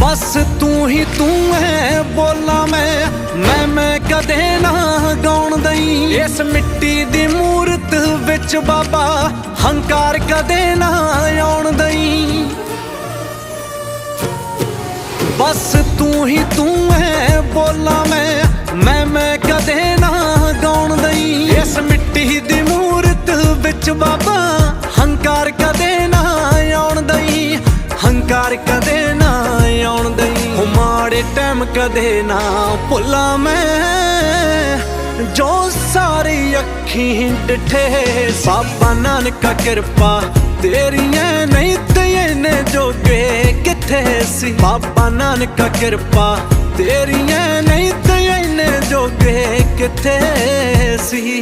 ਬਸ ਤੂੰ ਹੀ ਤੂੰ ਹੈ ਬੋਲਾ ਮੈਂ ਮੈਂ ਮੈਂ ਕਦੇ ਨਾ ਗਾਉਣ ਦਈ ਇਸ ਮਿੱਟੀ ਦੀ ਮੂਰਤ ਵਿੱਚ ਬਾਬਾ ਹੰਕਾਰ ਕਦੇ ਨਾ ਆਉਣ ਦਈ ਬਸ ਤੂੰ ਹੀ ਤੂੰ ਹੈ ਬੋਲਾ ਮੈਂ ਮੈਂ ਮੈਂ ਕਦੇ ਨਾ ਗਾਉਣ ਦਈ ਇਸ ਮਿੱਟੀ ਦੀ ਮੂਰਤ ਵਿੱਚ ਬਾਬਾ ਹੰਕਾਰ ਕਦੇ ਨਾ ਆਉਣ ਦਈ ਹੰਕਾਰ ਕਦੇ ਉਹ ਟਾਈਮ ਕਦੇ ਨਾ ਭੁੱਲਾਂ ਮੈਂ। ਜੋ ਸਾਰੀ ਅੱਖੀਂ ਡਿਠੇ ਬਾਬਾ ਨਾਨਕਾ ਕਿਰਪਾ ਤੇਰੀਆਂ ਨਹੀਂ ਤੇ ਇਹਨੇ ਜੋਗੇ ਕਿੱਥੇ ਸੀ? ਬਾਬਾ ਨਾਨਕਾ ਕਿਰਪਾ ਤੇਰੀਆਂ ਨਹੀਂ ਤੇ ਇਹਨੇ ਜੋਗੇ ਕਿੱਥੇ ਸੀ?